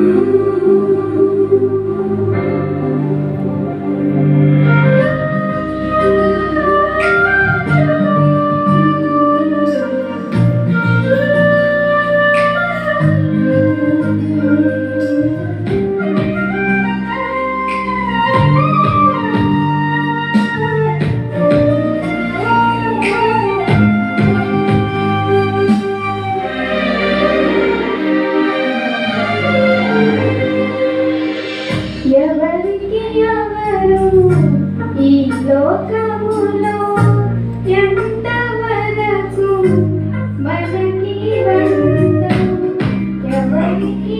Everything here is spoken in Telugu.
you. లోకములో ఎంతవరకు మనకి ఎవరికి